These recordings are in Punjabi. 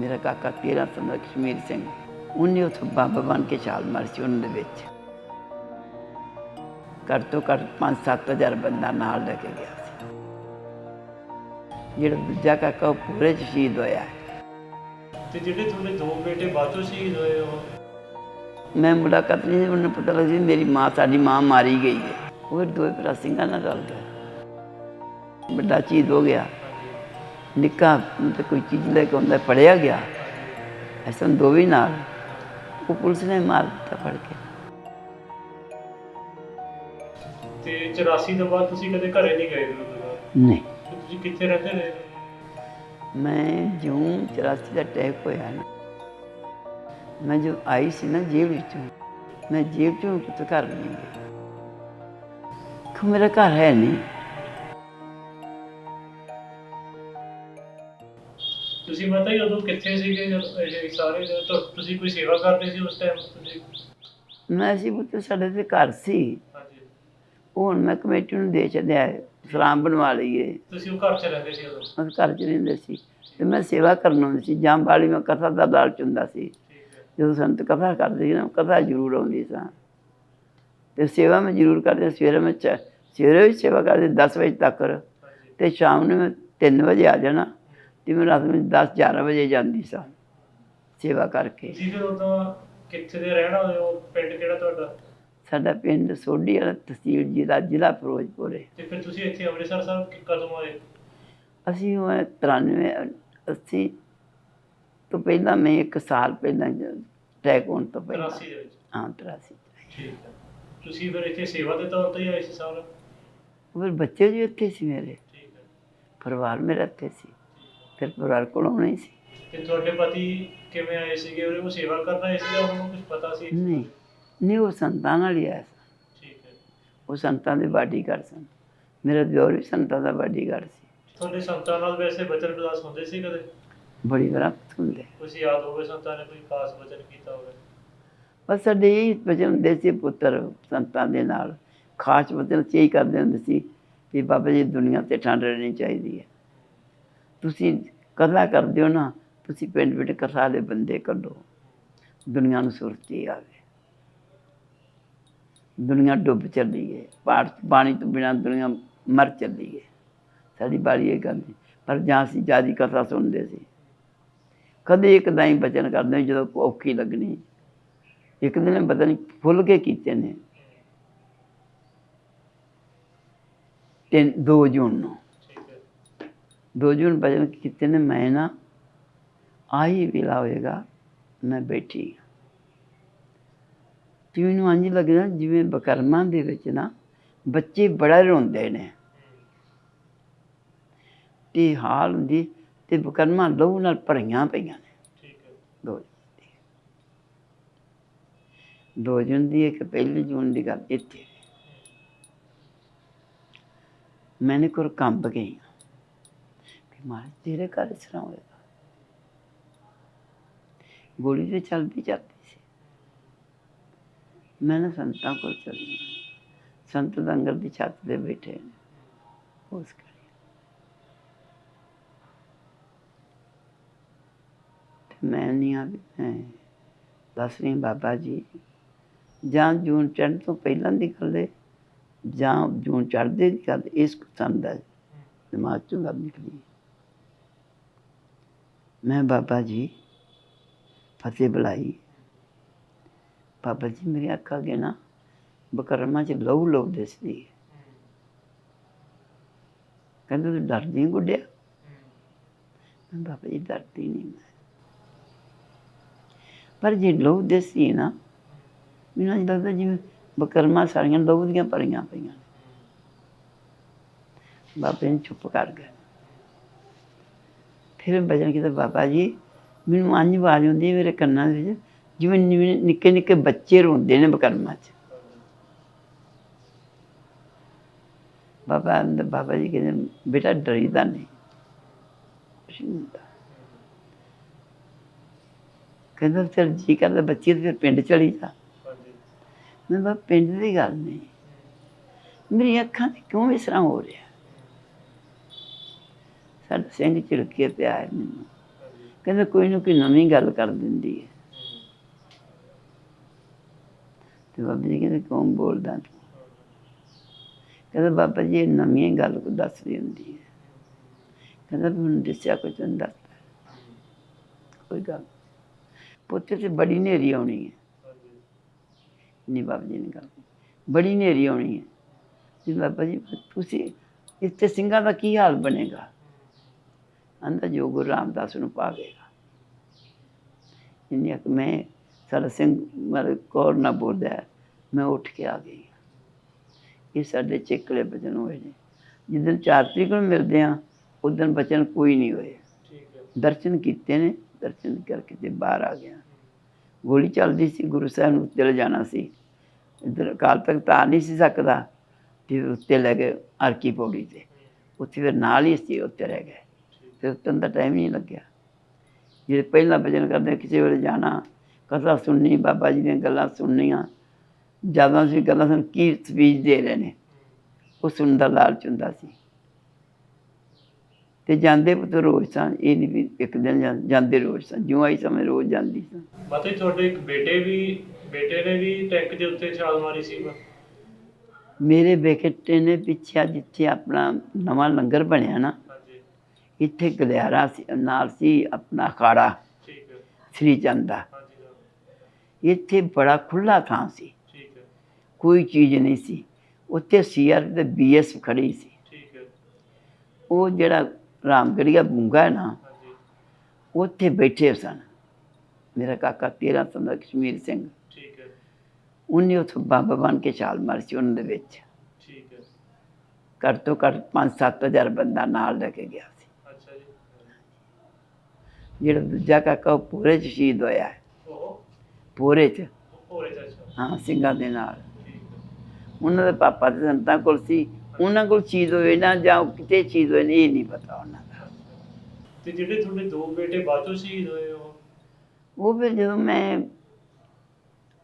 ਮੇਰਾ ਕਾਕਾ 13 ਸਾਲ ਕਸ਼ਮੀਰ ਸਿੰਘ। ਉਹਨੇ ਉੱਥੇ ਬਾਬਾ ਬਣ ਕੇ ਛਾਲ ਮਾਰੀ ਸੀ ਉਹਨਾਂ ਦੇ ਵਿੱਚ। ਘੱਟ ਤੋਂ ਘੱਟ 5-7000 ਬੰਦਾ ਨਾਲ ਲੈ ਕੇ ਗਿਆ ਸੀ। ਜਿਹੜਾ ਦੂਜਾ ਕਾਕਾ ਉਹ ਪੂਰੇ ਚ ਸ਼ਹੀਦ ਹੋਇਆ। ਤੇ ਜਿਹੜੇ ਤੁਹਾਡੇ ਦੋ ਬੇਟੇ ਬਾਅਦੋਂ ਸ਼ਹੀਦ ਹੋਏ ਹੋ ਮੈਂ ਮੁਲਾਕਾਤ ਨਹੀਂ ਉਹਨੂੰ ਪਤਾ ਲੱਗ ਮੇਰੀ ਮਾਂ ਸਾਡੀ ਮਾਂ ਮਾਰੀ ਗਈ ਹੈ। ਉਹ ਦੋਵੇਂ ਭਰਾ ਸਿੰਘਾਂ ਨਾਲ ਰਲ ਗਏ। ਵੱਡਾ ਚੀਜ਼ ਹੋ ਗਿਆ। ਨਿੱਕਾ ਤੇ ਕੋਈ ਚੀਜ਼ ਲੈ ਕੇ ਆਉਂਦਾ ਫੜਿਆ ਗਿਆ। ਐਸਾ ਦੋ ਵੀ ਨਾਲ ਉਹ ਪੁਲਿਸ ਨੇ ਮਾਰ ਦਿੱਤਾ ਫੜ ਕੇ। ਤੇ 84 ਤੋਂ ਬਾਅਦ ਤੁਸੀਂ ਕਦੇ ਘਰੇ ਨਹੀਂ ਗਏ ਨਹੀਂ। ਤੁਸੀਂ ਕਿੱਥੇ ਰਹਿੰਦੇ ਰਹੇ? ਮੈਂ ਜੂਨ 84 ਦਾ ਅਟੈਕ ਹੋਇਆ ਨਾ ਮੈਂ ਜੋ ਆਈ ਸੀ ਨਾ ਜੇਲ੍ਹ ਵਿੱਚੋਂ ਮੈਂ ਜੇਲ੍ਹ ਚੋਂ ਕਿਤੇ ਘਰ ਨਹੀਂ ਗਈ। ਕਿ ਮੇਰਾ ਘਰ ਹੈ ਨਹੀਂ। ਤੁਸੀਂ ਪਤਾ ਹੀ ਉਦੋਂ ਕਿੱਥੇ ਸੀਗੇ ਜਦੋਂ ਇਹ ਸਾਰੇ ਜਦੋਂ ਤੁ- ਤੁਸੀਂ ਕੋਈ ਸੇਵਾ ਕਰਦੇ ਸੀ ਉਸ ਟਾਈਮ ਤੁਸੀਂ ਮੈਂ ਸੀ ਪੁੱਤ ਸਾਡੇ ਤੇ ਘਰ ਸੀ। ਹਾਂਜੀ। ਉਹ ਹੁਣ ਮੈਂ ਕਮੇਟੀ ਨੂੰ ਦੇ ਛੱਡਿਆ ਹੈ ਸਲਾਮ ਬਣਵਾ ਲਈਏ ਤੁਸੀਂ ਉਹ ਘਰ 'ਚ ਰਹਿੰਦੇ ਸੀ ਉਦੋਂ? ਅਸੀਂ ਘਰ ਚ ਰਹਿੰਦੇ ਸੀ। ਤੇ ਮੈਂ ਸੇਵਾ ਕਰਨ ਆਉਂਦੀ ਸੀ। ਜਾਂ ਬਾਲੀ ਮੈਂ ਕਥਾ ਦਾ ਲਾਲਚ ਹੁੰਦਾ ਸੀ। ਠੀਕ ਹੈ। ਜਦੋਂ ਸੰਤ ਕਥਾ ਕਰਦੇ ਸੀ ਨਾ ਕਥਾ ਜ਼ਰੂਰ ਆਉਂਦੀ ਸਾਂ। ਤੇ ਸੇਵਾ ਮੈਂ ਜ਼ਰੂਰ ਕਰਦੇ ਸਵੇਰੇ ਮੈਂ ਚ- ਸਵੇਰੇ ਵੀ ਸੇਵਾ ਕਰਦੇ 10 ਵਜੇ ਤੱਕ। ਹਾਂਜੀ। ਤੇ ਸ਼ਾਮ ਨੂੰ ਮੈਂ 3 ਵਜੇ ਆ ਜਾਣਾ। ਮੈਂ ਰਾਤ ਨੂੰ 10 11 ਵਜੇ ਜਾਂਦੀ ਸਾਂ ਸੇਵਾ ਕਰਕੇ। ਤੁਸੀਂ ਫਿਰ ਉਦੋਂ ਕਿੱਥੇ ਦੇ ਰਹਿਣ ਹੋ? ਪਿੰਡ ਕਿਹੜਾ ਤੁਹਾਡਾ? ਸਾਡਾ ਪਿੰਡ ਸੋਢੀ ਵਾਲਾ ਤਹਿਸੀਲ ਜ਼ਿਲ੍ਹਾ ਜ਼ਿਲ੍ਹਾ ਫਿਰੋਜ਼ਪੁਰ ਹੈ। ਤੇ ਫਿਰ ਤੁਸੀਂ ਇੱਥੇ ਅੰਮ੍ਰਿਤਸਰ ਸਾਹਿਬ ਕਿ- ਕਦੋਂ ਆਏ? ਅਸੀਂ ਉਹ 93 80 ਤੋਂ ਪਹਿਲਾਂ ਮੈਂ ਇੱਕ ਸਾਲ ਪਹਿਲਾਂ ਟੈਕ ਹੋਣ ਤੋਂ ਪਹਿਲਾਂ। 83 ਦੇ ਵਿੱਚ? ਹਾਂ 83 ਠੀਕ ਹੈ। ਤੁਸੀਂ ਫਿਰ ਇੱਥੇ ਸੇਵਾ ਦੇ ਤੌਰ ਤੇ ਆਏ ਸੀ ਸਾਰਾ? ਫਿਰ ਬੱਚੇ ਵੀ ਇੱਥੇ ਸੀ ਮੇਰੇ। ਠੀਕ ਹੈ। ਪਰਿਵਾਰ ਮੇਰਾ ਇੱਥੇ ਸੀ। ਫਿਰ ਪਰਿਵਾਰ ਕੋਲ ਆਉਣਾ ਹੀ ਸੀ। ਤੇ ਤੁਹਾਡੇ ਪਤੀ ਕਿਵੇਂ ਆਏ ਸੀਗੇ? ਉਹ ਸੇਵਾ ਕਰਨ ਆਏ ਸੀ ਜਾਂ ਉਹਨਾਂ ਨੂੰ ਕੁਝ ਪਤਾ ਸੀ? ਨਹੀਂ ਨਹੀਂ ਉਹ ਸੰਤਾਂ ਨਾਲ ਹੀ ਆਇਆ ਸੀ। ਠੀਕ ਹੈ। ਉਹ ਸੰਤਾਂ ਦੇ ਬਾਡੀਗਾਰਡ ਸਨ। ਮੇਰਾ ਦਿਓਰ ਵੀ ਸੰਤਾਂ ਦਾ ਬਾਡੀਗਾਰਡ ਸੀ। ਤੁਹਾਡੇ ਸੰਤਾਂ ਨਾਲ ਵੈਸੇ ਬਚਨ ਵਿਲਾਸ ਹੁੰਦੇ ਸੀ ਕਦੇ? ਬੜੀ ਵਾਰ ਹੁੰਦੇ। ਕੁਝ ਯਾਦ ਹੋਵੇ ਸੰਤਾਂ ਨੇ ਕੋਈ ਖਾਸ ਬਚਨ ਕੀਤਾ ਹੋਵੇ? ਬਸ ਸਾਡੇ ਇਹ ਵਚਨ ਹੁੰਦੇ ਸੀ ਪੁੱਤਰ ਸੰਤਾਂ ਦੇ ਨਾਲ। ਖਾਸ ਵਚਨ ਚ ਹੀ ਕਰਦੇ ਹੁੰਦੇ ਸੀ ਕਿ ਬਾਬਾ ਜੀ ਦੁਨੀਆ ਤੇ ਠੰਡ ਰਹਿਣੀ ਚਾਹੀਦੀ ਹੈ। ਤੁਸੀਂ ਕਥਾ ਕਰਦੇ ਹੋ ਨਾ, ਤੁਸੀਂ ਪਿੰਡ ਪਿੰਡ ਕਥਾ ਦੇ ਬੰਦੇ ਕੱਢੋ। ਦੁਨੀਆ ਨੂੰ ਸੁਰਤੀ ਆਵੇ। ਦੁਨੀਆ ਡੁੱਬ ਚੱਲੀ ਹੈ ਪਾੜ ਪਾਣੀ ਤੋਂ ਬਿਨਾਂ ਦੁਨੀਆ ਮਰ ਚੱਲੀ ਹੈ ਸਾਡੀ ਬਾਣੀ ਇਹ ਗੱਲ ਨਹੀਂ ਪਰ ਜਾਂ ਅਸੀਂ ਜਿਆਦੀ ਕਥਾ ਸੁਣਦੇ ਸੀ। ਕਦੇ ਇੱਕ ਹੀ ਬਚਨ ਕਰਦੇ ਜਦੋਂ ਔਖੀ ਲੱਗਣੀ। ਇੱਕ ਦਿਨ ਪਤਾ ਫੁੱਲ ਕੇ ਕੀਤੇ ਨੇ। ਤਿੰਨ 2 ਜੂਨ ਨੂੰ। ਠੀਕ ਹੈ 2 ਜੂਨ ਭਜਨ ਕੀਤੇ ਨੇ ਮੈਂ ਨਾ ਆਹੀ ਵੇਲਾ ਹੋਏਗਾ ਮੈਂ ਬੈਠੀ ਹਾਂ। ਤੇ ਮੈਨੂੰ ਇੰਝ ਲੱਗਦਾ ਜਿਵੇਂ ਬਕਰਮਾਂ ਦੇ ਵਿੱਚ ਨਾ ਬੱਚੇ ਬੜਾ ਰੋਂਦੇ ਨੇ ਤੇ ਹਾਲ ਹੁੰਦੀ ਤੇ ਬਕਰਮਾਂ ਲਹੂ ਨਾਲ ਭਰੀਆਂ ਪਈਆਂ ਨੇ ਠੀਕ ਹੈ ਦੋ ਜੂਨ ਦੀ ਦੋ ਜੂਨ ਦੀ ਇੱਕ ਪਹਿਲੀ ਜੂਨ ਦੀ ਗੱਲ ਇੱਥੇ ਮੈਨੇ ਕੋਲ ਕੰਬ ਗਈ ਕਿ ਤੇਰੇ ਘਰ ਇਸ ਤਰ੍ਹਾਂ ਹੋਏਗਾ। ਗੋਲੀ ਤੇ ਚੱਲਦੀ ਜਾਂਦੀ ਸੀ। ਮੈਂ ਨਾ ਸੰਤਾਂ ਕੋਲ ਚਲੀ ਸੰਤ ਲੰਗਰ ਦੀ ਛੱਤ ਤੇ ਬੈਠੇ ਨੇ। ਉਸ ਕਰੀ ਮੈਂ ਨਹੀਂ ਆ ਮੈਂ ਦੱਸ ਰਹੀ ਬਾਬਾ ਜੀ, ਜਾਂ ਜੂਨ ਚੜ੍ਹਨ ਤੋਂ ਪਹਿਲਾਂ ਦੀ ਗੱਲ ਜਾਂ ਜੂਨ ਚੜ੍ਹਦੇ ਦੀ ਗੱਲ ਇਸ ਕਿਸਮ ਦਾ ਦਿਮਾਗ ਚੋਂ ਗੱਲ ਨਿਕਲੀ। ਮੈਂ ਬਾਬਾ ਜੀ ਫਤਿਹ ਬੁਲਾਈ। ਬਾਬਾ ਜੀ ਮੇਰੀ ਅੱਖਾਂ ਅੱਗੇ ਨਾ ਬਕਰਮਾ ਚ ਲਹੂ ਲਹੂ ਦਿਸਦੀ ਹੈ ਕਹਿੰਦੇ ਤੂੰ ਡਰਦੀ ਗੁੱਡਿਆ। ਮੈਂ ਬਾਬਾ ਜੀ ਡਰਦੀ ਨਹੀਂ ਮੈਂ। ਪਰ ਜੇ ਲਹੂ ਦਿਸਦੀ ਨਾ, ਮੈਨੂੰ ਅੱਜ ਲੱਗਦਾ ਜਿਵੇਂ ਬਕਰਮਾ ਸਾਰੀਆਂ ਲਹੂ ਦੀਆਂ ਭਰੀਆਂ ਪਈਆਂ ਨੇ। ਬਾਬੇ ਨੇ ਚੁੱਪ ਕਰ ਗਏ। ਫਿਰ ਭਜਨ ਕੀਤਾ ਬਾਬਾ ਜੀ ਮੈਨੂੰ ਅੰਝ ਆਵਾਜ਼ ਹੁੰਦੀ ਮੇਰੇ ਕੰਨਾਂ ਦੇ ਵਿੱਚ ਜਿਵੇਂ ਨਿੱਕੇ ਨਿੱਕੇ ਬੱਚੇ ਰੋਂਦੇ ਨੇ ਬਕਰਮਾ 'ਚ। ਬਾਬਾ ਅੰਦਰ ਬਾਬਾ ਜੀ ਕਹਿੰਦੇ ਬੇਟਾ ਡਰੀਦਾ ਨਹੀਂ। ਕੁਛ ਨਹੀਂ ਹੁੰਦਾ। ਕਹਿੰਦਾ ਚਲ ਜੀ ਕਰਦਾ ਬੱਚੀ ਤੇ ਫਿਰ ਪਿੰਡ ਚਲੀ ਜਾ। ਮੈਂ ਬਾ ਪਿੰਡ ਦੀ ਗੱਲ ਨਹੀਂ। ਮੇਰੀ ਅੱਖਾਂ ਤੇ ਕਿਉਂ ਇਸ ਤਰ੍ਹਾਂ ਹੋ ਰਿਹਾ? ਸਾਡਾ ਸਿੰਘ ਝਿੜਕੇ ਪਿਆ ਹੈ ਮੈਨੂੰ। ਹਾਂਜੀ ਕਹਿੰਦਾ ਕੋਈ ਨਾ ਕੋਈ ਨਵੀਂ ਗੱਲ ਕਰ ਦਿੰਦੀ ਹੈ ਤੇ ਬਾਬਾ ਜੀ ਕਹਿੰਦੇ, ਕੌਣ ਬੋਲਦਾ ਤੂੰ? ਕਹਿੰਦਾ, ਬਾਬਾ ਜੀ, ਇਹ ਨਵੀਂ ਗੱਲ ਕੋ ਦੱਸਦੀ ਹੁੰਦੀ ਹੈ ਕਹਿੰਦਾ, ਮੈਨੂੰ ਦੱਸਿਆ ਕੋਈ ਤੈਨੂੰ ਦੱਸਦਾ ਕੋਈ ਗੱਲ ਪੁੱਤੇ ਤੇ ਬੜੀ ਨੇਰੀ ਆਉਣੀ ਹੈ ਨਹੀਂ ਬਾਬਾ ਜੀ ਨੇ ਗੱਲ ਬੜੀ ਨੇਰੀ ਆਉਣੀ ਹੈ ਜੀ ਬਾਬਾ ਜੀ, ਤੁਸੀਂ, ਇੱਥੇ ਸਿੰਘਾਂ ਦਾ ਕੀ ਹਾਲ ਬਣੇਗਾ? ਅੰਦਰ ਜੋ ਗੁਰੂ ਰਾਮਦਾਸ ਨੂੰ ਪਾਵੇਗਾ ਇੰਨੀ ਕਿ ਮੈਂ ਸਾਡਾ ਸਿੰਘ ਮਰ ਕੌਰ ਨਾ ਬੋਲਦਾ ਮੈਂ ਉੱਠ ਕੇ ਆ ਗਈ। ਇਹ ਸਾਡੇ ਚੇਕਲੇ ਬਚਨ ਹੋਏ ਨੇ। ਜਿੱਦਣ ਚਾਰ ਤਰੀਕ ਨੂੰ ਮਿਲਦੇ ਆ ਉਦੋਂ ਬਚਨ ਕੋਈ ਨਹੀਂ ਹੋਏ। ਦਰਸ਼ਨ ਕੀਤੇ ਨੇ ਦਰਸ਼ਨ ਕਰਕੇ ਤੇ ਬਾਹਰ ਆ ਗਿਆ। ਗੋਲੀ ਚੱਲਦੀ ਸੀ ਗੁਰੂ ਸਾਹਿਬ ਨੂੰ ਚਲੇ ਜਾਣਾ ਸੀ। ਇੱਧਰ ਅਕਾਲ ਤੱਕ ਤਾਂ ਆ ਨਹੀਂ ਸੀ ਸਕਦਾ ਤੇ ਉੱਤੇ ਲੈ ਗਏ ਅਰਕੀ ਪੌੜੀ ਤੇ। ਉੱਥੇ ਫਿਰ ਨਾਲ ਹੀ ਸੀ ਉੱਤੇ ਰਹਿ ਗਏ। ਤੇ ਉੱਤਨ ਦਾ ਟਾਈਮ ਨਹੀਂ ਲੱਗਿਆ। ਜਿਹੜੇ ਪਹਿਲਾਂ ਭਜਨ ਕਰਦੇ ਕਿਸੇ ਵੇਲੇ ਜਾਣਾ ਕਥਾ ਸੁਣਨੀ ਬਾਬਾ ਜੀ ਦੀਆਂ ਗੱਲਾਂ ਸੁਣਨੀਆਂ ਜ਼ਿਆਦਾ ਸੀ ਗੱਲਾਂ ਸੁਣ ਕੀ ਸਪੀਚ ਦੇ ਰਹੇ ਨੇ ਉਹ ਸੁਣਨ ਦਾ ਲਾਲਚ ਹੁੰਦਾ ਸੀ। ਤੇ ਜਾਂਦੇ ਪੁੱਤ ਰੋਜ਼ ਸਾਂ ਇਹ ਨਹੀਂ ਵੀ ਇੱਕ ਦਿਨ ਜਾਂਦੇ ਰੋਜ਼ ਸਾਂ ਜਿਉਂ ਆਈ ਸਮੇਂ ਰੋਜ਼ ਜਾਂਦੀ ਸਾਂ। ਮਾਤਾ ਤੁਹਾਡੇ ਇੱਕ ਬੇਟੇ ਵੀ ਬੇਟੇ ਨੇ ਵੀ ਟੈਂਕ ਦੇ ਉੱਤੇ ਛਾਲ ਮਾਰੀ ਸੀ ਮੇਰੇ ਬੇਟੇ ਨੇ ਪਿੱਛੇ ਜਿੱਥੇ ਆਪਣਾ ਨਵਾਂ ਲੰਗਰ ਬਣਿਆ ਨਾ ਇੱਥੇ ਗਲਿਆਰਾ ਸੀ ਨਾਲ ਸੀ ਆਪਣਾ ਠੀਕ ਹੈ। ਸ੍ਰੀ ਚੰਦ ਦਾ। ਹਾਂਜੀ ਇੱਥੇ ਬੜਾ ਖੁੱਲਾ ਥਾਂ ਸੀ। ਠੀਕ ਹੈ। ਕੋਈ ਚੀਜ਼ ਨਹੀਂ ਸੀ। ਉੱਥੇ ਸੀਆਰ ਤੇ ਬੀਐਸ ਖੜੀ ਸੀ। ਠੀਕ ਹੈ। ਉਹ ਜਿਹੜਾ ਰਾਮਗੜੀਆ ਬੁੰਗਾ ਹੈ ਨਾ ਹਾਂਜੀ। ਉੱਥੇ ਬੈਠੇ ਸਨ। ਮੇਰਾ ਕਾਕਾ 13 ਸਾਲ ਦਾ ਕਸ਼ਮੀਰ ਸਿੰਘ। ਠੀਕ ਹੈ। ਉਹਨੇ ਉੱਥੇ ਬੰਬ ਬਣ ਕੇ ਛਾਲ ਮਾਰੀ ਸੀ ਉਹਨਾਂ ਦੇ ਵਿੱਚ। ਠੀਕ ਹੈ। ਘੱਟ ਤੋਂ ਘੱਟ 5-7000 ਬੰਦਾ ਨਾਲ ਲੈ ਕੇ ਗਿਆ ਸੀ। ਜਿਹੜਾ ਦੂਜਾ ਕਾਕਾ ਉਹ ਪੂਰੇ ਚ ਸ਼ਹੀਦ ਹੋਇਆ ਹੈ। ਪੂਰੇ ਚ। ਹਾਂ ਸਿੰਘਾਂ ਦੇ ਨਾਲ। ਉਹਨਾਂ ਦੇ ਪਾਪਾ ਦੇ ਸੰਤਾਂ ਕੋਲ ਸੀ। ਉਹਨਾਂ ਕੋਲ ਚੀਜ਼ ਹੋਵੇ ਨਾ ਜਾਂ ਕਿਤੇ ਚੀਜ਼ ਹੋਵੇ ਇਹ ਨਹੀਂ ਪਤਾ ਉਹਨਾਂ ਦਾ। ਤੇ ਜਿਹੜੇ ਤੁਹਾਡੇ ਦੋ ਬੇਟੇ ਬਾਅਦੋਂ ਸ਼ਹੀਦ ਹੋਏ ਉਹ? ਉਹ ਫਿਰ ਜਦੋਂ ਮੈਂ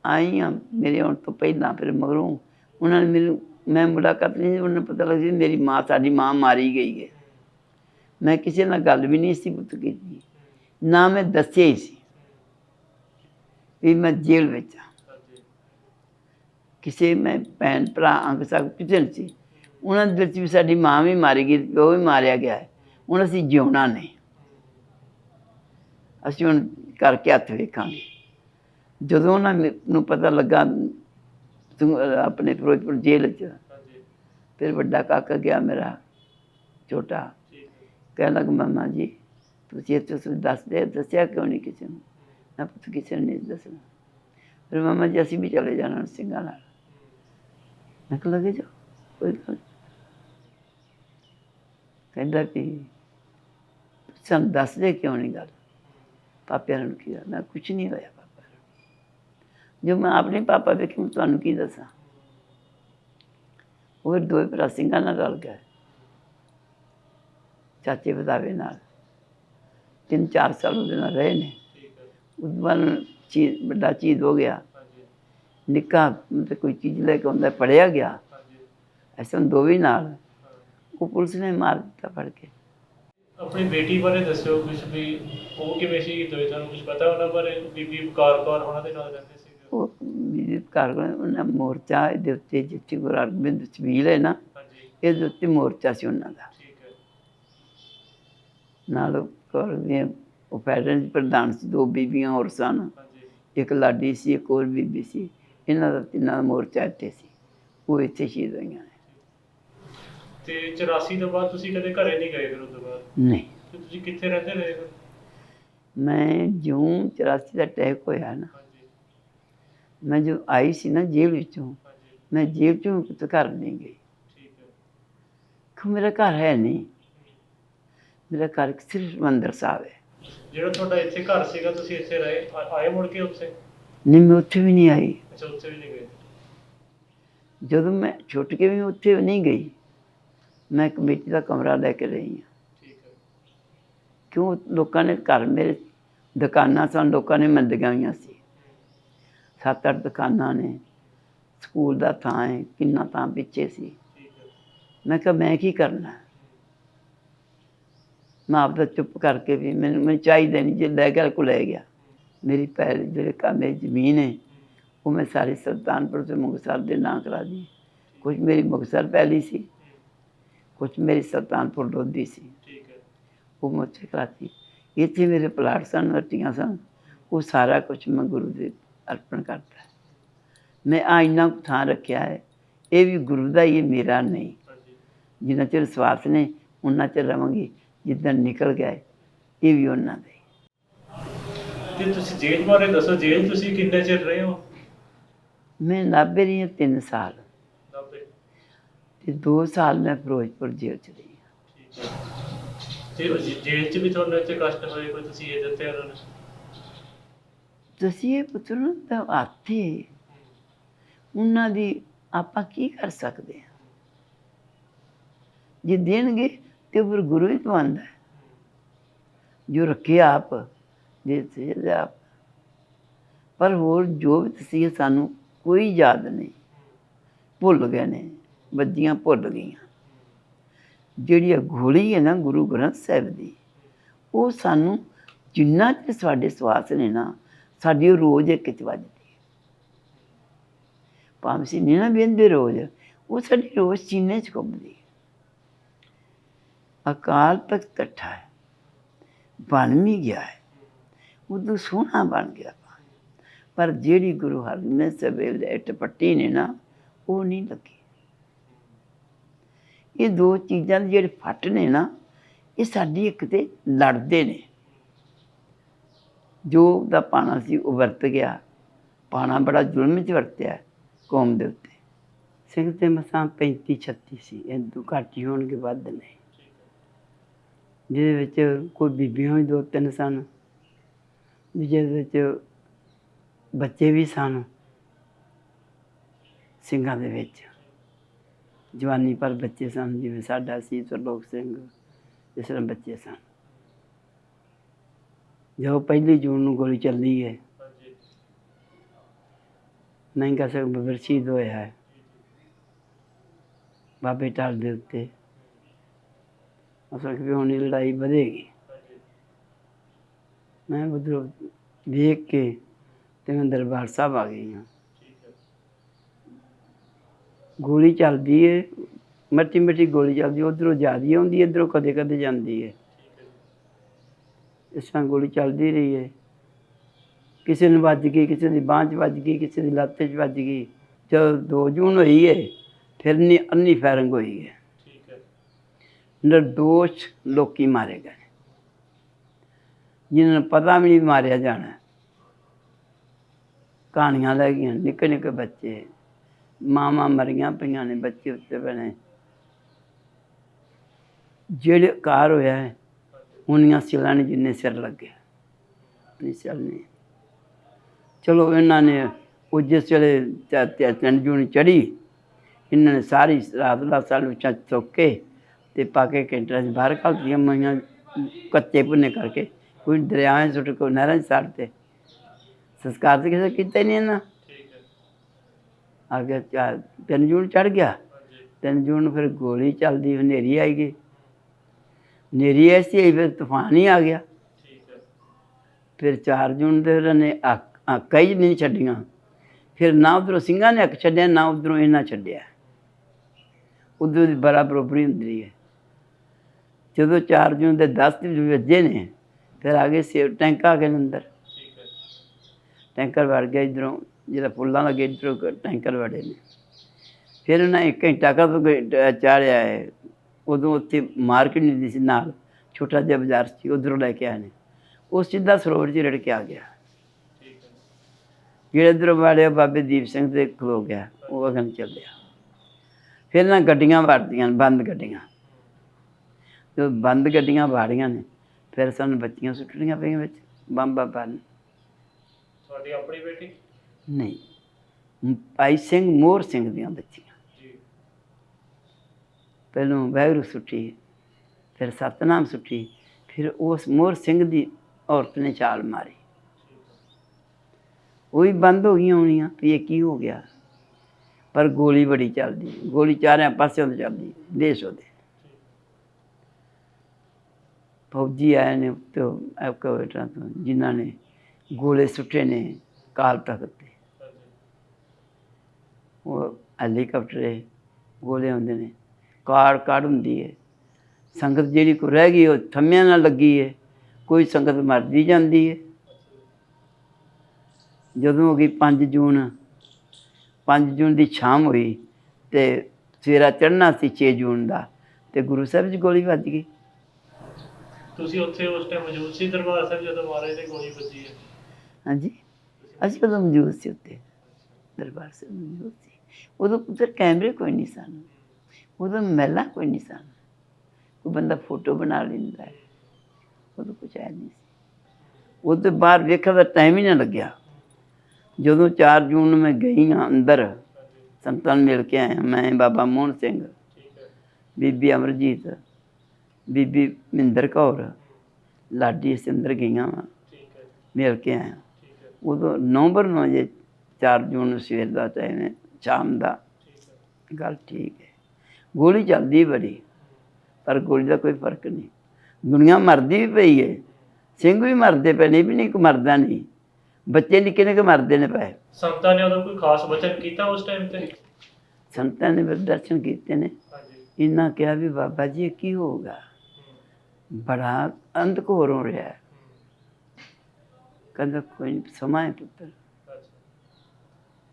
ਆਈ ਹਾਂ ਮੇਰੇ ਆਉਣ ਤੋਂ ਪਹਿਲਾਂ ਫਿਰ ਮਗਰੋਂ ਉਹਨਾਂ ਨੇ ਮੈਨੂੰ ਮੈਂ ਮੁਲਾਕਾਤ ਨਹੀਂ ਉਹਨਾਂ ਨੂੰ ਪਤਾ ਲੱਗ ਸੀ ਮੇਰੀ ਮਾਂ ਸਾਡੀ ਮਾਂ ਮਾਰੀ ਗਈ ਹੈ। ਮੈਂ ਕਿਸੇ ਨਾਲ ਗੱਲ ਵੀ ਨਹੀਂ ਸੀ ਪੁੱਤ ਕੀਤੀ। ਨਾ ਮੈਂ ਦੱਸਿਆ ਹੀ ਸੀ ਵੀ ਮੈਂ ਜੇਲ੍ਹ ਵਿੱਚ ਕਿਸੇ ਮੈਂ ਭੈਣ ਭਰਾ ਅੰਗ ਸਭ ਕਿਸੇ ਨਹੀਂ ਸੀ। ਉਹਨਾਂ ਦੇ ਵਿੱਚ ਵੀ ਸਾਡੀ ਮਾਂ ਵੀ ਮਾਰੀ ਗਈ ਉਹ ਵੀ ਮਾਰਿਆ ਗਿਆ ਹੈ। ਹੁਣ ਅਸੀਂ ਜਿਉਣਾ ਨਹੀਂ। ਅਸੀਂ ਹੁਣ ਕਰਕੇ ਹੱਥ ਵੇਖਾਂਗੇ। ਜਦੋਂ ਉਹਨਾਂ ਨੂੰ ਪਤਾ ਲੱਗਾ ਆਪਣੇ ਫਿਰੋਜ਼ਪੁਰ ਜੇਲ੍ਹ 'ਚ ਫਿਰ ਵੱਡਾ ਕਾਕਾ ਗਿਆ ਮੇਰਾ ਛੋਟਾ। ਕਹਿਣ ਲੱਗਾ ਮਾਮਾ ਜੀ ਤੁਸੀਂ ਇੱਥੇ ਤੁਸੀਂ ਦੱਸ ਦੇ ਦੱਸਿਆ ਕਿਉਂ ਨਹੀਂ ਕਿਸੇ ਨੂੰ ਮੈਂ ਪੁੱਤ ਕਿਸੇ ਨੂੰ ਨਹੀਂ ਦੱਸਣਾ ਫਿਰ ਮਾਮਾ ਜੀ ਅਸੀਂ ਵੀ ਚਲੇ ਜਾਣਾ ਸਿੰਘਾਂ ਨਾਲ ਮੈਂ ਕਿਹਾ ਲੱਗੇ ਜਾਓ ਕੋਈ ਗੱਲ ਨਹੀਂ। ਕਹਿੰਦਾ ਕਿ ਸਾਨੂੰ ਦੱਸ ਦੇ ਕਿਉਂ ਨਹੀਂ ਗੱਲ ਪਾਪਿਆਂ ਨੂੰ ਕੀ ਹੋਇਆ? ਮੈਂ ਕੁਝ ਨਹੀਂ ਹੋਇਆ ਪਾਪਾ ਨੂੰ। ਜੋ ਮੈਂ ਆਪਣੇ ਪਾਪਾ ਵੇਖੇ ਮੈਂ ਤੁਹਾਨੂੰ ਕੀ ਦੱਸਾਂ ਉਹ ਦੋਵੇਂ ਭਰਾ ਸਿੰਘਾਂ ਨਾਲ ਰਲ ਗਏ ਚਾਚੇ ਬਦਾਵੇ ਨਾਲ ਤਿੰਨ ਚਾਰ ਸਾਲ ਉਹਦੇ ਨਾਲ ਰਹੇ ਨੇ। ਬਾਅਦ ਚੀਜ਼ ਵੱਡਾ ਚੀਜ਼ ਹੋ ਗਿਆ। ਨਿੱਕਾ ਤੇ ਕੋਈ ਚੀਜ਼ ਲੈ ਕੇ ਆਉਂਦਾ ਪੜਿਆ ਗਿਆ। ਐਸੇ ਹੁਣ ਦੋਵੇਂ ਨਾਲ। ਉਹ ਪੁਲਿਸ ਨੇ ਮਾਰ ਦਿੱਤਾ ਫੜ ਕੇ। ਆਪਣੀ ਬੇਟੀ ਬਾਰੇ ਦੱਸਿਓ ਕੁਝ ਵੀ ਉਹ ਕਿਵੇਂ ਸ਼ਹੀਦ ਹੋਏ ਤੁਹਾਨੂੰ ਕੁਝ ਪਤਾ ਉਹਨਾਂ ਬਾਰੇ? ਬੀਬੀ ਬਕਾਰ ਕੌਰ ਉਹਨਾਂ ਦੇ ਨਾਲ ਰਹਿੰਦੇ ਸੀ। ਉਹ ਕੋਲ ਉਹਨਾਂ ਮੋਰਚਾ ਇਹਦੇ ਉੱਤੇ ਜਿੱਥੇ ਗੁਰੂ ਅਰਜਨ ਤਸਵੀਰ ਹੈ ਨਾ ਇਹਦੇ ਉੱਤੇ ਮੋਰਚਾ ਸੀ ਉਹਨਾਂ ਦਾ। ਠੀਕ ਹੈ। ਨਾਲ ਕੋਲ ਦੇ ਉਹ ਫੈਡਰਲ ਪ੍ਰਧਾਨ ਸੀ ਦੋ ਬੀਬੀਆਂ ਹੋਰ ਸਨ। ਇੱਕ ਲਾਡੀ ਸੀ ਇੱਕ ਹੋਰ ਬੀਬੀ ਸੀ। ਇਹਨਾਂ ਦਾ ਤਿੰਨਾਂ ਦਾ ਮੋਰਚਾ ਇੱਥੇ ਸੀ। ਉਹ ਇੱਥੇ ਸ਼ਹੀਦ ਹੋਈਆਂ ਨੇ। ਤੇ 84 ਤੋਂ ਬਾਅਦ ਤੁਸੀਂ ਕਦੇ ਘਰੇ ਨਹੀਂ ਗਏ ਫਿਰ ਉਸ ਤੋਂ ਬਾਅਦ? ਨਹੀਂ। ਤੇ ਤੁਸੀਂ ਕਿੱਥੇ ਰਹਿੰਦੇ ਰਹੇ ਫਿਰ? ਮੈਂ ਜੂਨ 84 ਦਾ ਅਟੈਕ ਹੋਇਆ ਨਾ। ਮੈਂ ਜੋ ਆਈ ਸੀ ਨਾ ਜੇਲ੍ਹ ਵਿੱਚੋਂ ਮੈਂ ਜੇਲ੍ਹ ਚੋਂ ਕਿਤੇ ਘਰ ਨਹੀਂ ਗਈ। ਠੀਕ ਹੈ। ਕਿ ਮੇਰਾ ਘਰ ਹੈ ਨਹੀਂ। ਮੇਰਾ ਘਰ ਸਿਰਫ ਮੰਦਰ ਸਾਹਿਬ ਹੈ। ਜਿਹੜਾ ਤੁਹਾਡਾ ਇੱਥੇ ਘਰ ਸੀਗਾ ਤੁਸੀਂ ਇੱਥੇ ਰਹੇ ਆ- ਆਏ ਮੁੜ ਕੇ ਉੱਥੇ? ਨਹੀਂ ਮੈਂ ਉੱਥੇ ਵੀ ਨਹੀਂ ਆਈ। ਅੱਛਾ ਉੱਥੇ ਵੀ ਨਹੀਂ ਗਏ? ਜਦੋਂ ਮੈਂ ਛੁੱਟ ਕੇ ਵੀ ਉੱਥੇ ਨਹੀਂ ਗਈ ਮੈਂ ਕਮੇਟੀ ਦਾ ਕਮਰਾ ਲੈ ਕੇ ਰਹੀ ਹਾਂ। ਠੀਕ ਹੈ। ਕਿਉਂ? ਲੋਕਾਂ ਨੇ ਘਰ ਮੇਰੇ ਦੁਕਾਨਾਂ ਸਨ ਲੋਕਾਂ ਨੇ ਮੰਦੀਆਂ ਹੋਈਆਂ ਸੀ। ਸੱਤ ਅੱਠ ਦੁਕਾਨਾਂ ਨੇ ਸਕੂਲ ਦਾ ਥਾਂ ਹੈ ਕਿੰਨਾ ਥਾਂ ਪਿੱਛੇ ਸੀ। ਠੀਕ ਹੈ। ਮੈਂ ਕਿਹਾ ਮੈਂ ਕੀ ਕਰਨਾ? ਮੈਂ ਆਪਦਾ ਚੁੱਪ ਕਰਕੇ ਵੀ ਮੈਨੂੰ ਮੈਨੂੰ ਚਾਹੀਦਾ ਨਹੀਂ ਜੇ ਲੈ ਗਿਆ ਕੋ ਲੈ ਗਿਆ। ਮੇਰੀ ਪਹਿਲ ਜਿਹੜੇ ਕੰਮ ਜ਼ਮੀਨ ਹੈ ਉਹ ਮੈਂ ਸਾਰੀ ਸੁਲਤਾਨਪੁਰ ਤੇ ਮੁਕਤਸਰ ਦੇ ਨਾਂ ਕਰਾ ਦੀ ਕੁਝ ਮੇਰੀ ਮੁਕਤਸਰ ਪਹਿਲੀ ਸੀ ਕੁਝ ਮੇਰੀ ਸੁਲਤਾਨਪੁਰ ਲੋਧੀ ਸੀ। ਠੀਕ ਹੈ। ਉਹ ਮੈਂ ਉੱਥੇ ਕਰਾਤੀ। ਇੱਥੇ ਮੇਰੇ ਪਲਾਟ ਸਨ ਹੱਟੀਆਂ ਸਨ। ਉਹ ਸਾਰਾ ਕੁਝ ਮੈਂ ਗੁਰੂ ਦੇ ਅਰਪਣ ਕਰਤਾ। ਮੈਂ ਆ ਇੰਨਾ ਥਾਂ ਰੱਖਿਆ ਹੈ ਇਹ ਵੀ ਗੁਰੂ ਦਾ ਹੀ ਮੇਰਾ ਨਹੀਂ। ਜਿੰਨਾ ਚਿਰ ਸਵਾਸ ਨੇ ਉਹਨਾਂ ਚਿਰ ਰਵਾਂਗੀ। ਜਿੱਦਣ ਨਿਕਲ ਗਿਆ ਹੈ, ਇਹ ਵੀ ਉਹਨਾਂ ਦਾ। ਤੇ ਤੁਸੀਂ ਜੇਲ੍ਹ ਬਾਰੇ ਦੱਸੋ ਜੇਲ੍ਹ ਤੁਸੀਂ ਕਿੰਨੇ ਚਿਰ ਰਹੇ ਹੋ? ਮੈਂ ਨਾਭੇ ਰਹੀ ਹਾਂ ਤਿੰਨ ਸਾਲ। ਨਾਭੇ। ਤੇ 2 ਸਾਲ ਮੈਂ ਫਿਰੋਜ਼ਪੁਰ ਜੇਲ੍ਹ ਚ ਰਹੀ ਹਾਂ। ਠੀਕ ਹੈ। ਤੇ ਉਹ ਜੇ- ਜੇਲ੍ਹ 'ਚ ਵੀ ਤੁਹਾਨੂੰ ਇੱਥੇ ਕਸ਼ਟ ਹੋਏ ਕੋਈ ਤੁਸੀਂ ਇਹ ਦਿੱਤੇ ਉਹਨਾਂ ਨੇ? ਤੁਸੀਂ ਇਹ ਪੁੱਤਰ ਨੂੰ ਤਾਂ ਆਥੇ। ਉਹਨਾਂ ਦੀ ਆਪਾਂ ਕੀ ਕਰ ਸਕਦੇ ਹਾਂ? ਜੇ ਦੇਣਗੇ ਤੇ ਫਿਰ ਗੁਰੂ ਹੀ। ਦਵਾਉਂਦਾ ਜੋ ਰੱਖੇ ਆਪ, ਜੇ ਤੇ ਆਪ। ਪਰ ਹੋਰ ਜੋ ਵੀ ਤੁਸੀਂ ਸਾਨੂੰ ਕੋਈ ਯਾਦ ਨਹੀਂ। ਭੁੱਲ ਗਏ ਨੇ ਵੱਜੀਆਂ ਭੁੱਲ ਗਈਆਂ। ਜਿਹੜੀ ਇਹ ਹੈ ਨਾ, ਗੁਰੂ ਗ੍ਰੰਥ ਸਾਹਿਬ ਦੀ, ਉਹ ਸਾਨੂੰ ਜਿੰਨਾ ਚਿਰ ਸਾਡੇ ਸਵਾਸ ਨੇ ਨਾ, ਸਾਡੀ ਉਹ ਰੋਜ਼ ਇੱਕ ਚ ਵੱਜਦੀ ਹੈ। ਭਾਵੇਂ ਅਸੀਂ ਨਹੀਂ ਨਾ ਬਹਿੰਦੇ ਰੋਜ਼, ਉਹ ਸਾਡੀ ਰੋਜ਼ ਸੀਨੇ ਚ ਘੁੰਮਦੀ ਅਕਾਲ ਤਖਤ ਇਕੱਠਾ ਹੈ, ਬਣ ਵੀ ਗਿਆ ਹੈ, ਉਦੋਂ ਸੋਹਣਾ ਬਣ ਗਿਆ ਪਰ ਜਿਹੜੀ ਗੁਰੂ ਹਰਗੋਬਿੰਦ ਸਾਹਿਬ ਦੇ ਇੱਟ ਪੱਟੀ ਨੇ ਨਾ, ਉਹ ਨਹੀਂ ਲੱਗੀ। ਇਹ ਦੋ ਚੀਜ਼ਾਂ ਦੇ ਜਿਹੜੇ ਫੱਟ ਨੇ ਨਾ, ਇਹ ਸਾਡੀ ਇੱਕ ਤੇ ਲੜਦੇ ਨੇ। ਜੋ ਦਾ ਪਾਣਾ ਸੀ ਉਹ ਵਰਤ ਗਿਆ, ਪਾਣਾ ਬੜਾ ਜ਼ੁਲਮ ਚ ਵਰਤਿਆ ਕੌਮ ਦੇ ਉੱਤੇ। ਸਿੰਘ ਤੇ ਮਸਾਂ 35 36 ਸੀ ਇਹ ਦੋ ਘੱਟ ਹੀ ਹੋਣਗੇ ਵੱਧ ਨਹੀਂ ਜਿਹਦੇ ਵਿੱਚ ਕੋਈ ਬੀਬੀਆਂ ਵੀ ਦੋ ਤਿੰਨ ਸਨ, ਜਿਹਦੇ ਵਿੱਚ ਬੱਚੇ ਵੀ ਸਨ, ਸਿੰਘਾਂ ਦੇ ਵਿੱਚ। ਜਵਾਨੀ ਪਰ ਬੱਚੇ ਸਨ, ਜਿਵੇਂ ਸਾਡਾ ਸੀ ਸਰਲੋਕ ਸਿੰਘ ਇਸ ਤਰ੍ਹਾਂ ਬੱਚੇ ਸਨ। ਜਦੋਂ ਪਹਿਲੀ ਜੂਨ ਨੂੰ ਗੋਲੀ ਚੱਲਦੀ ਹੈ, ਨਹੀਂ ਮਹਿੰਗਾ ਸਿੰਘ ਬੱਬਰ ਸ਼ਹੀਦ ਹੋਇਆ ਹੈ। ਬਾਬੇ ਟਾਲ ਦੇ ਉੱਤੇ ਅਸਲ ਕਿ ਹੁਣ ਇਹ ਲੜਾਈ ਵਧੇਗੀ। ਮੈਂ ਉਧਰੋਂ ਵੇਖ ਕੇ ਤੇ ਮੈਂ ਦਰਬਾਰ ਸਾਹਿਬ ਆ ਗਈ ਹਾਂ। ਗੋਲੀ ਚੱਲਦੀ ਏ ਮੱਟੀ ਮੱਟੀ ਗੋਲੀ ਚੱਲਦੀ ਉਧਰੋਂ ਜ਼ਿਆਦੀ ਆਉਂਦੀ ਇਧਰੋਂ ਕਦੇ ਕਦੇ ਜਾਂਦੀ ਏ। ਹੈ ਇਸ ਤਰ੍ਹਾਂ ਗੋਲੀ ਚੱਲਦੀ ਰਹੀ ਏ। ਕਿਸੇ ਨੂੰ ਵੱਜ ਗਈ, ਕਿਸੇ ਦੀ ਬਾਂਹ 'ਚ ਵੱਜ ਗਈ, ਕਿਸੇ ਦੀ ਲੱਤ 'ਚ ਵੱਜ ਗਈ। ਜਦੋਂ 2 ਜੂਨ ਹੋਈ ਏ, ਫਿਰ ਨੀ ਅੰਨੀ ਫਾਇਰਿੰਗ ਹੋਈ ਏ। ਹੈ ਨਿਰਦੋਸ਼ ਲੋਕੀ ਮਾਰੇ ਗਏ। ਜਿਨ੍ਹਾਂ ਨੂੰ ਪਤਾ ਵੀ ਨਹੀਂ ਮਾਰਿਆ ਜਾਣਾ। ਕਹਾਣੀਆਂ ਲੈ ਗਈਆਂ, ਨਿੱਕੇ ਨਿੱਕੇ ਬੱਚੇ, ਮਾਵਾਂ ਮਰੀਆਂ ਪਈਆਂ ਨੇ ਬੱਚੇ ਉੱਤੇ ਬਣੇ। ਜਿਹੜੇ ਕਾਰ ਹੋਇਆ ਹੈ, ਉਹਨੀਆਂ ਸਿਲਾਂ ਨੇ ਜਿੰਨੇ ਸਿਰ ਲੱਗੇ। ਨਹੀਂ ਸਿਰ ਨਹੀਂ। ਚਲੋ ਇਹਨਾਂ ਨੇ ਉਹ ਜਿਸ ਵੇਲੇ ਚੰਡ ਜੂਨ ਚੜੀ ਇਹਨਾਂ ਨੇ ਸਾਰੀ ਰਾਤ ਦਾ ਸਾਲ ਉੱਚਾ ਚੁੱਕ ਕੇ ਤੇ ਪਾ ਕੇ ਕੈਂਟਰਾਂ 'ਚ ਬਾਹਰ ਘੱਲਤੀਆਂ ਮਈਆਂ ਕੱਚੇ ਭੁੰਨੇ ਕਰਕੇ। ਕੋਈ ਦਰਿਆਵਾਂ 'ਚ ਸੁੱਟ ਕੋਈ ਨਹਿਰਾਂ 'ਚ ਤੇ ਸੰਸਕਾਰ ਤੇ ਕਿਸੇ ਕੀਤਾ ਹੀ ਨਹੀਂ ਇਹਨਾਂ। ਠੀਕ ਹੈ। ਅੱਗੇ ਚਾ- ਤਿੰਨ ਜੂਨ ਚੜ ਗਿਆ। ਤਿੰਨ ਜੂਨ ਨੂੰ ਫਿਰ ਗੋਲੀ ਚੱਲਦੀ ਹਨੇਰੀ ਆਈ ਗਈ। ਹਨੇਰੀ ਐਸੀ ਆਈ ਫਿਰ ਤੂਫਾਨ ਹੀ ਆ ਗਿਆ। ਹੈ। ਫਿਰ 4 ਜੂਨ ਦੇ ਉਹਨਾਂ ਨੇ ਅੱਕ ਕਈ ਨਹੀਂ ਛੱਡੀਆਂ। ਫਿਰ ਨਾ ਉਧਰੋਂ ਸਿੰਘਾਂ ਨੇ ਅੱਖ ਛੱਡਿਆ ਨਾ ਉਧਰੋਂ ਇਹਨਾਂ ਛੱਡਿਆ। ਉਧਰ ਦੀ ਬੜਾ ਬਰੋਬਰੀ ਹੁੰਦੀ ਹੈ। ਜਦੋਂ 4 ਜੂਨ ਦੇ 10 ਦਿਨ ਵੱਜੇ ਨੇ, ਫਿਰ ਆ ਗਏ ਸੇਵ ਟੈਂਕ ਆ ਗਏ ਅੰਦਰ। ਟੈਂਕਰ ਵੜ ਗਿਆ ਇਧਰੋਂ, ਜਿਹੜਾ ਪੁੱਲਾਂ ਲੱਗੇ ਇਧਰੋਂ ਟੈਂਕਰ ਵੜੇ ਨੇ। ਫਿਰ ਉਹਨਾਂ ਇੱਕ ਘੰਟਾ ਕਦੋਂ ਚਾੜਿਆ ਹੈ ਉਦੋਂ ਉੱਥੇ ਮਾਰਕੀਟ ਨਹੀਂ ਦੀ ਸੀ ਨਾਲ, ਛੋਟਾ ਜਿਹਾ ਬਾਜ਼ਾਰ ਸੀ, ਉਧਰੋਂ ਲੈ ਕੇ ਆਏ ਨੇ। ਉਹ ਸਿੱਧਾ ਸਰੋਵਰ 'ਚ ਰੜ ਕੇ ਆ ਗਿਆ। ਠੀਕ ਹੈ ਜਿਹੜੇ ਇੱਧਰੋਂ ਵਾਲੇ ਬਾਬੇ ਦੀਪ ਸਿੰਘ ਦੇ ਖਲੋ ਗਿਆ, ਉਹ ਅਗਨ ਚੱਲਿਆ। ਫਿਰ ਨਾ ਗੱਡੀਆਂ ਵੜਦੀਆਂ ਬੰਦ ਗੱਡੀਆਂ। ਜਦੋਂ ਬੰਦ ਗੱਡੀਆਂ ਵਾੜੀਆਂ ਨੇ ਫਿਰ ਸਾਨੂੰ ਬੱਚੀਆਂ ਸੁੱਟਣੀਆਂ ਪਈਆਂ ਵਿੱਚ ਬੰਬਾ ਬੰਨ। ਤੁਹਾਡੀ ਆਪਣੀ ਬੇਟੀ? ਨਹੀਂ ਭਾਈ ਸਿੰਘ ਮੋਹਰ ਸਿੰਘ ਦੀਆਂ ਬੱਚੀਆਂ। ਜੀ। ਪਹਿਲੋਂ ਵੈਗਰੂ ਸੁੱਟੀ ਫਿਰ ਸਤਨਾਮ ਸੁੱਟੀ ਫਿਰ ਉਸ ਮੋਹਰ ਸਿੰਘ ਦੀ ਔਰਤ ਨੇ ਛਾਲ ਮਾਰੀ। ਉਹ ਵੀ ਬੰਦ ਹੋ ਗਈਆਂ ਹੋਣੀਆਂ ਵੀ ਇਹ ਕੀ ਹੋ ਗਿਆ? ਪਰ ਗੋਲੀ ਬੜੀ ਚੱਲਦੀ ਗੋਲੀ ਚਾਰਿਆਂ ਪਾਸਿਓਂ ਤੋਂ ਚੱਲਦੀ ਦੇਸ਼ ਉਹਦੇ। ਫੌਜੀ ਆਏ ਨੇ ਤੇ ਐਕਵੇਟਰਾਂ ਤੋਂ, ਜਿਨ੍ਹਾਂ ਨੇ ਗੋਲੇ ਸੁੱਟੇ ਨੇ ਕਾਲ ਤਖਤ ਤੇ। ਉਹ ਹੈਲੀਕਾਪਟਰ ਗੋਲੇ ਹੁੰਦੇ ਨੇ। ਕਾਰ ਕਾਰ ਹੁੰਦੀ ਹੈ ਸੰਗਤ ਜਿਹੜੀ ਕੋ ਰਹਿ ਗਈ, ਉਹ ਥੰਮਿਆਂ ਨਾਲ ਲੱਗੀ ਹੈ ਕੋਈ ਸੰਗਤ ਮਰਦੀ ਜਾਂਦੀ ਹੈ ਜਦੋਂ ਹੋ ਗਈ 5 ਜੂਨ 5 ਜੂਨ ਦੀ ਸ਼ਾਮ ਹੋਈ ਤੇ ਸਵੇਰਾ ਚੜ੍ਹਨਾ ਸੀ 6 ਜੂਨ ਦਾ ਤੇ ਗੁਰੂ ਸਾਹਿਬ ਜੀ ਗੋਲੀ ਵੱਜ ਗਈ। ਤੁਸੀਂ ਉੱਥੇ ਉਸ ਟਾਈਮ ਮੌਜੂਦ ਸੀ ਦਰਬਾਰ ਸਾਹਿਬ ਜਦੋਂ ਮਹਾਰਾਜ ਦੇ ਗੋਲੀ ਵੱਜੀ ਹੈ? ਹਾਂਜੀ। ਅਸੀਂ ਉਦੋਂ ਮੌਜੂਦ ਸੀ ਉੱਤੇ ਦਰਬਾਰ ਸਾਹਿਬ ਮੌਜੂਦ ਸੀ। ਉਦੋਂ ਉੱਧਰ ਕੈਮਰੇ ਕੋਈ ਨਹੀਂ ਸਨ। ਉਦੋਂ ਮਹਿਲਾ ਕੋਈ ਨਹੀਂ ਸਨ। ਕੋਈ ਬੰਦਾ ਫੋਟੋ ਬਣਾ ਲੈਂਦਾ ਹੈ। ਉਦੋਂ ਕੁਝ ਹੈ ਨਹੀਂ ਸੀ। ਉਹਦੇ ਬਾਹਰ ਵੇਖਣ ਦਾ ਟਾਈਮ ਹੀ ਨਾ ਲੱਗਿਆ। ਜਦੋਂ 4 ਜੂਨ ਨੂੰ ਮੈਂ ਗਈ ਹਾਂ ਅੰਦਰ, ਸੰਤਾਂ ਨੂੰ ਮਿਲ ਕੇ ਆਇਆ। ਮੈਂ, ਬਾਬਾ ਮੋਹਨ ਸਿੰਘ, ਬੀਬੀ ਅਮਰਜੀਤ ਬੀਬੀ ਮਹਿੰਦਰ ਕੌਰ ਲਾਡੀ ਅਸੀਂ ਅੰਦਰ ਗਈਆਂ ਵਾਂ। ਠੀਕ ਹੈ ਮਿਲ ਕੇ ਆਇਆ ਉਦੋਂ ਨਵੰਬਰ ਨੂੰ ਜੇ 4 ਜੂਨ ਨੂੰ ਸਵੇਰ ਦਾ ਟਾਈਮ ਹੈ ਸ਼ਾਮ ਦਾ। ਗੱਲ ਠੀਕ ਹੈ। ਗੋਲੀ ਚੱਲਦੀ ਬੜੀ ਪਰ ਗੋਲੀ ਦਾ ਕੋਈ ਫ਼ਰਕ ਨਹੀਂ। ਦੁਨੀਆ ਮਰਦੀ ਵੀ ਪਈ ਹੈ। ਸਿੰਘ ਵੀ ਮਰਦੇ ਪਏ ਨੇ ਇਹ ਵੀ ਨਹੀਂ ਕਿ ਮਰਦਾ ਨਹੀਂ। ਬੱਚੇ ਨਿੱਕੇ ਨਿੱਕੇ ਮਰਦੇ ਨੇ ਪਏ ਸੰਤਾਂ ਨੇ ਉਦੋਂ ਕੋਈ ਖਾਸ ਬਚਨ ਕੀਤਾ ਉਸ ਟਾਈਮ ਤੇ? ਸੰਤਾਂ ਨੇ ਦਰਸ਼ਨ ਕੀਤੇ ਨੇ। ਇਹਨਾਂ ਕਿਹਾ ਵੀ ਬਾਬਾ ਜੀ ਕੀ ਹੋਊਗਾ? ਬੜਾ ਅੰਧਕੋਰ ਹੋ ਰਿਹਾ ਹੈ। ਕਹਿੰਦਾ ਕੋਈ ਸਮਾਂ ਹੈ ਪੁੱਤਰ।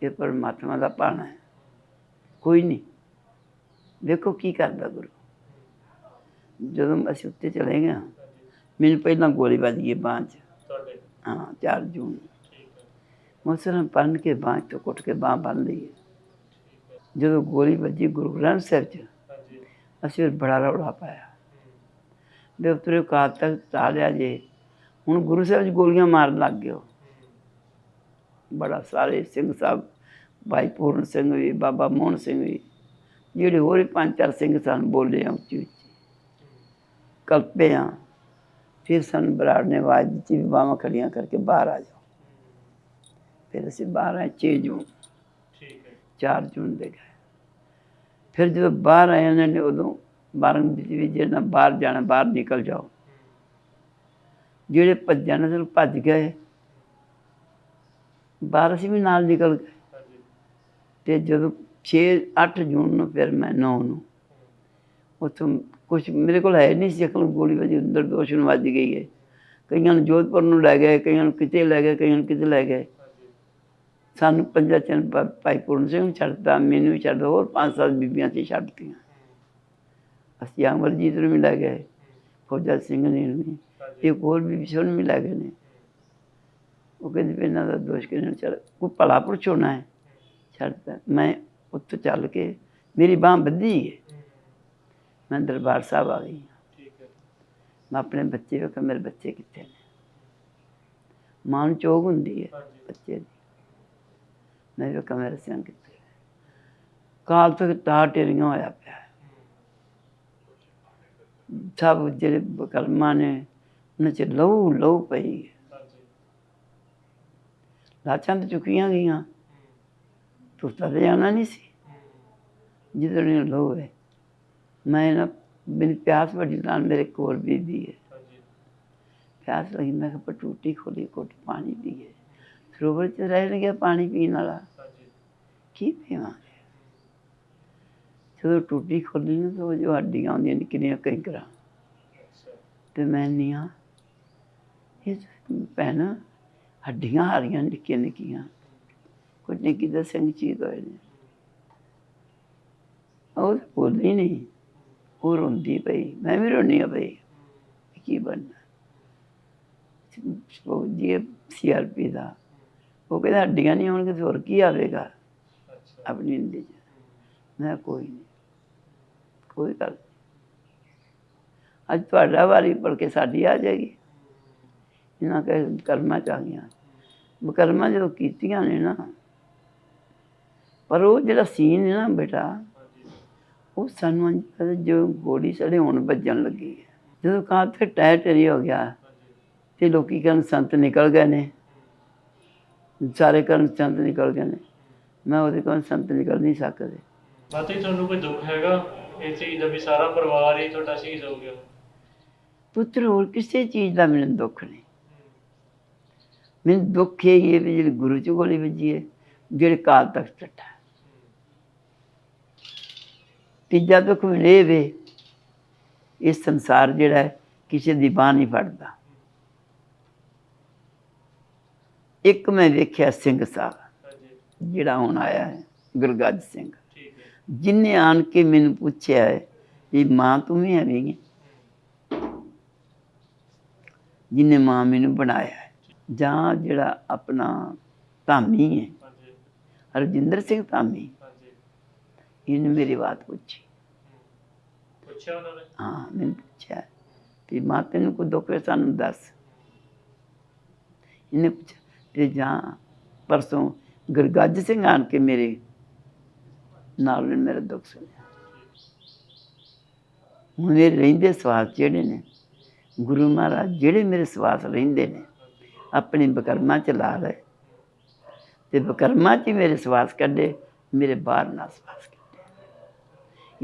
ਇਹ ਪਰਮਾਤਮਾ ਦਾ ਪਾਣਾ ਹੈ। ਕੋਈ ਨਹੀਂ ਵੇਖੋ ਕੀ ਕਰਦਾ ਗੁਰੂ। ਜਦੋਂ ਅਸੀਂ ਉੱਤੇ ਚਲੇ ਗਏ ਮੈਨੂੰ ਪਹਿਲਾਂ ਗੋਲੀ ਵੱਜ ਗਈ ਬਾਂਹ 'ਚ। ਹਾਂ 4 ਜੂਨ। ਨੂੰ। ਠੀਕ ਹੈ ਮੌਸਮ ਬੰਨ ਕੇ ਬਾਂਹ ਤੋਂ ਕੁੱਟ ਕੇ ਬਾਂਹ ਬੰਨ ਲਈ ਜਦੋਂ ਗੋਲੀ ਵੱਜੀ ਗੁਰੂ ਗ੍ਰੰਥ ਸਾਹਿਬ 'ਚ ਅਸੀਂ ਬੜਾ ਰੌਲਾ ਪਾਇਆ। ਵੀ ਉਤਰੇ ਕਾਲ ਤੱਕ ਚਾਲਿਆ ਜੇ। ਹੁਣ ਗੁਰੂ ਸਾਹਿਬ 'ਚ ਗੋਲੀਆਂ ਮਾਰਨ ਲੱਗ ਗਏ ਬੜਾ ਸਾਰੇ ਸਿੰਘ ਸਾਹਿਬ ਭਾਈ ਪੂਰਨ ਸਿੰਘ ਵੀ ਬਾਬਾ ਮੋਹਨ ਸਿੰਘ ਵੀ ਜਿਹੜੇ ਹੋਰ ਪੰਜ ਚਾਰ ਸਿੰਘ ਸਨ ਬੋਲੇ ਆ ਉੱਚੀ ਉੱਚੀ। ਕਲਪੇ ਆ। ਫਿਰ ਸਾਨੂੰ ਬਰਾੜ ਨੇ ਆਵਾਜ਼ ਦਿੱਤੀ ਵੀ ਬਾਹਾਂ ਖੜੀਆਂ ਕਰਕੇ ਬਾਹਰ ਆ ਜਾਓ। ਫਿਰ ਅਸੀਂ ਬਾਹਰ ਆਏ 6 ਜੂਨ ਠੀਕ ਹੈ। 4 ਜੂਨ ਦੇ ਗਏ। ਫਿਰ ਜਦੋਂ ਬਾਹਰ ਆਏ ਉਹਨਾਂ ਨੇ ਉਦੋਂ ਬਾਰਨ ਵੀ ਜਿਹੜਾ ਬਾਹਰ ਜਾਣਾ ਬਾਹਰ ਨਿਕਲ ਜਾਓ। ਜਿਹੜੇ ਭੱਜਣ ਸੀ ਭੱਜ ਗਏ। ਬਾਹਰ ਅਸੀਂ ਵੀ ਨਾਲ ਨਿਕਲ ਗਏ। ਤੇ ਜਦੋਂ 6 8 ਜੂਨ ਨੂੰ ਫਿਰ ਮੈਂ 9 ਨੂੰ ਉੱਥੋਂ ਕੁਝ ਮੇਰੇ ਕੋਲ ਹੈ ਨਹੀਂ ਸੀ ਅਕਲ ਗੋਲੀ ਵਜੀ ਅੰਦਰ ਦੋਸ਼ ਨੂੰ ਵੱਜ ਗਈ ਹੈ। ਕਈਆਂ ਨੂੰ ਜੋਧਪੁਰ ਨੂੰ ਲੈ ਗਏ ਕਈਆਂ ਨੂੰ ਕਿਤੇ ਲੈ ਗਏ ਕਈਆਂ ਨੂੰ ਕਿਤੇ ਲੈ ਗਏ। ਸਾਨੂੰ ਪੰਜਾ ਚੰਨ ਭਾਈ ਪੂਰਨ ਸਿੰਘ ਨੂੰ ਛੱਡਤਾ ਮੈਨੂੰ ਛੱਡ ਹੋਰ ਪੰਜ ਸੱਤ ਬੀਬੀਆਂ ਸੀ ਛੱਡਤੀਆਂ ਅਸੀਂ ਅਮਰਜੀਤ ਨੂੰ ਵੀ ਲੈ ਗਏ ਫੌਜਾ ਸਿੰਘ ਨੇ ਵੀ ਇੱਕ ਹੋਰ ਵੀ ਵਿਸ਼ਵ ਨੂੰ ਵੀ ਲੈ ਗਏ ਨੇ। ਉਹ ਕਹਿੰਦੇ ਵੀ ਇਹਨਾਂ ਦਾ ਦੋਸ਼ ਕਿਹਨਾਂ ਛੱਡ ਕੋਈ ਭਲਾ ਪੁਰਸ਼ ਹੋਣਾ ਹੈ ਛੱਡਤਾ ਮੈਂ ਉੱਥੋਂ ਚੱਲ ਕੇ ਮੇਰੀ ਬਾਂਹ ਬੱਧੀ ਹੈ ਮੈਂ ਦਰਬਾਰ ਸਾਹਿਬ ਆ ਗਈ। ਮੈਂ ਆਪਣੇ ਬੱਚੇ ਵੇਖਿਆ ਮੇਰੇ ਬੱਚੇ ਕਿੱਥੇ ਨੇ। ਮਾਂ ਨੂੰ ਚੋਗ ਹੁੰਦੀ ਹੈ ਬੱਚੇ ਦੀ। ਮੈਂ ਵੇਖਿਆ ਮੇਰੇ ਸਿੰਘ ਕਿੱਥੇ। ਕਾਲ ਤੱਕ ਟਾਰ ਟੇਰੀਆਂ ਹੋਇਆ ਪਿਆ। ਸਭ ਜਿਹੜੇ ਬਕਲਮਾਂ ਨੇ ਉਹਨਾਂ ਚ ਲਹੂ ਲਹੂ ਪਈ। ਹੈ। ਹਾਂਜੀ ਲਾਚਾਂ ਤੇ ਚੁੱਕੀਆਂ ਗਈਆਂ। ਹਮ, ਤੇ ਜਾਣਾ ਨਹੀਂ ਸੀ। ਹਮ, ਜਿੱਦਣ ਇਹ ਲਹੂ ਹੈ। ਮੈਂ ਨਾ ਮੈਨੂੰ ਪਿਆਸ ਵੱਡੀ ਨਾਲ ਮੇਰੇ ਕੋਲ ਬੀਬੀ ਹੈ। ਪਿਆਸ ਲੱਗੀ ਮੈਂ ਕਿਹਾ ਟੂਟੀ ਖੋਲੀ ਕੋਟ ਪਾਣੀ ਪੀਏ। ਸਰੋਵਰ ਚ ਰਹਿ ਗਿਆ ਪਾਣੀ ਪੀਣ ਵਾਲਾ। ਕੀ ਪੀਵਾਂਗੇ? ਜਦੋਂ ਟੂਟੀ ਖੋਲੀ ਨਾ ਤਾਂ ਉਹ ਜੋ ਹੱਡੀਆਂ ਹੁੰਦੀਆਂ ਨਿੱਕੀਆਂ ਕੰਕਰਾਂ ਅੱਛਾ ਤੇ ਮੈਂ ਨੀਆਂ ਇਹ ਭੈਣ ਹੱਡੀਆਂ ਹਾਰੀਆਂ ਨਿੱਕੀਆਂ ਨਿੱਕੀਆਂ। ਕੁਝ ਨਿੱਕੀ ਦਾ ਸਿੰਘ ਚੀਜ਼ ਹੋਏ ਨੇ। ਉਹ ਤਾਂ ਬੋਲੀ ਨਹੀਂ ਉਹ ਰੋਂਦੀ ਪਈ। ਮੈਂ ਵੀ ਰੋਣੀ ਆ ਪਈ ਕੀ ਬਣਨਾ। ਉਹ ਜੀ ਸੀਆਰਪੀ ਦਾ। ਉਹ ਕਹਿੰਦਾ ਹੱਡੀਆਂ ਨਹੀਂ ਹੋਣਗੇ ਹੋਰ ਕੀ ਆਵੇਗਾ। ਆਪਣੀ ਜ਼ਿੰਦਗੀ ਮੈਂ ਕੋਈ ਨਹੀਂ ਕੋਈ ਗੱਲ ਨਹੀਂ। ਅੱਜ ਤੁਹਾਡਾ ਵਾਰੀ ਭਲ ਕੇ ਸਾਡੀ ਆ ਜਾਏਗੀ। ਇਹਨਾਂ ਕੇ ਕਰਮਾਂ ਚ ਆ ਗਈਆਂ ਬਕਰਮਾਂ ਜਦੋਂ ਕੀਤੀਆਂ ਨੇ ਨਾ, ਪਰ ਉਹ ਜਿਹੜਾ ਸੀਨ ਹੈ ਨਾ ਬੇਟਾ, ਉਹ ਸਾਨੂੰ ਜੋ ਗੋਲੀ ਸੜੇ ਹੁਣ ਵੱਜਣ ਲੱਗੀ ਹੈ। ਜਦੋਂ ਕਾਂ ਤੇ ਟਾਇਰ ਟਰੀ ਹੋ ਗਿਆ ਤੇ ਲੋਕੀ ਕਹਿਣ ਸੰਤ ਨਿਕਲ ਗਏ ਨੇ। ਸਾਰੇ ਕਰਨ ਸੰਤ ਨਿਕਲ ਗਏ ਨੇ। ਮੈਂ ਉਹਦੇ ਕੋਲ ਸੰਤ ਨਿਕਲ ਨਹੀਂ ਸਕਦੇ। ਮਾਤਾ ਤੁਹਾਨੂੰ ਕੋਈ ਦੁੱਖ ਹੈਗਾ? ਇਹ ਚੀਜ਼ ਦਾ ਵੀ ਸਾਰਾ ਪਰਿਵਾਰ ਹੀ ਤੁਹਾਡਾ ਸ਼ਹੀਦ ਹੋ ਗਿਆ। ਪੁੱਤਰ ਹੋਰ ਕਿਸੇ ਚੀਜ਼ ਦਾ ਮੈਨੂੰ ਦੁੱਖ ਨਹੀਂ। ਮੈਨੂੰ ਦੁੱਖ ਇਹ ਹੈ ਵੀ ਜਿਹੜੇ ਗੁਰੂ ਚ ਗੋਲੀ ਵੱਜੀ ਹੈ ਜਿਹੜੇ ਕਾਲ ਤੱਕ ਟੱਟਾ ਤੀਜਾ ਦੁੱਖ ਮੈਨੂੰ ਇਹ ਵੇ ਇਹ ਸੰਸਾਰ ਜਿਹੜਾ ਕਿਸੇ ਦੀ ਬਾਹ ਨਹੀਂ ਫੜਦਾ। ਇੱਕ ਮੈਂ ਵੇਖਿਆ ਸਿੰਘ ਸਾਹਿਬ ਜਿਹੜਾ ਹੁਣ ਆਇਆ ਹੈ ਗੁਰਗੱਜ ਸਿੰਘ। ਜਿਨੇ ਆਣ ਕੇ ਮੈਨੂੰ ਪੁੱਛਿਆ ਹੈ ਵੀ ਮਾਂ ਤੂੰ ਹੀ ਜਿਨੇ ਮਾਂ ਮੈਨੂੰ ਬਣਾਇਆ ਹੈ। ਜਾਂ ਜਿਹੜਾ ਆਪਣਾ ਧਾਮੀ ਹੈ। ਹਰਜਿੰਦਰ ਸਿੰਘ ਧਾਮੀ। ਇਹਨੇ ਮੇਰੀ ਬਾਤ ਪੁੱਛੀ। ਪੁੱਛਿਆ ਉਹਨਾਂ ਨੇ? ਹਾਂ ਮੈਨੂੰ ਪੁੱਛਿਆ ਵੀ ਮਾਂ ਤੈਨੂੰ ਕੋਈ ਦੁੱਖ ਹੈ ਸਾਨੂੰ ਦੱਸ। ਇਹਨੇ ਪੁੱਛਿਆ ਤੇ ਜਾਂ ਪਰਸੋਂ ਗੁਰਗੱਜ ਸਿੰਘ ਆਣ ਕੇ ਮੇਰੇ ਨਾਲ ਉਹਨੇ ਮੇਰਾ ਦੁੱਖ ਸੁਣਿਆ। ਹੁਣ ਇਹ ਰਹਿੰਦੇ ਸਵਾਸ ਜਿਹੜੇ ਨੇ, ਗੁਰੂ ਮਹਾਰਾਜ ਜਿਹੜੇ ਮੇਰੇ ਸਵਾਸ ਰਹਿੰਦੇ ਨੇ, ਆਪਣੇ ਬਕਰਮਾ ਚ ਲਾ ਲਏ। ਤੇ ਬਕਰਮਾ ਚ ਹੀ ਮੇਰੇ ਸਵਾਸ ਕੱਢੇ, ਮੇਰੇ ਬਾਹਰ ਨਾ ਸਵਾਸ ਕੱਢੇ।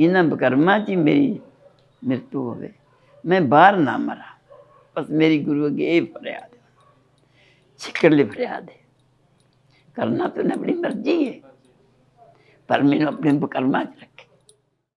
ਇਹਨਾਂ ਬਕਰਮਾ ਚ ਹੀ ਮੇਰੀ ਮ੍ਰਿਤੂ ਹੋਵੇ। ਮੈਂ ਬਾਹਰ ਨਾ ਮਰਾਂ। ਬਸ ਮੇਰੀ ਗੁਰੂ ਅੱਗੇ ਇਹ ਫਰਿਆਦ ਹੈ। ਛਿਕੜ ਲਈ ਫਰਿਆਦ ਹੈ। ਕਰਨਾ ਤਾਂ ਆਪਣੀ ਮਰਜ਼ੀ ਹੈ। ਹਾਂਜੀ ਪਰ ਮੈਨੂੰ ਆਪਣੇ ਬਕਰਮਾ ਚ ਰੱਖਿਆ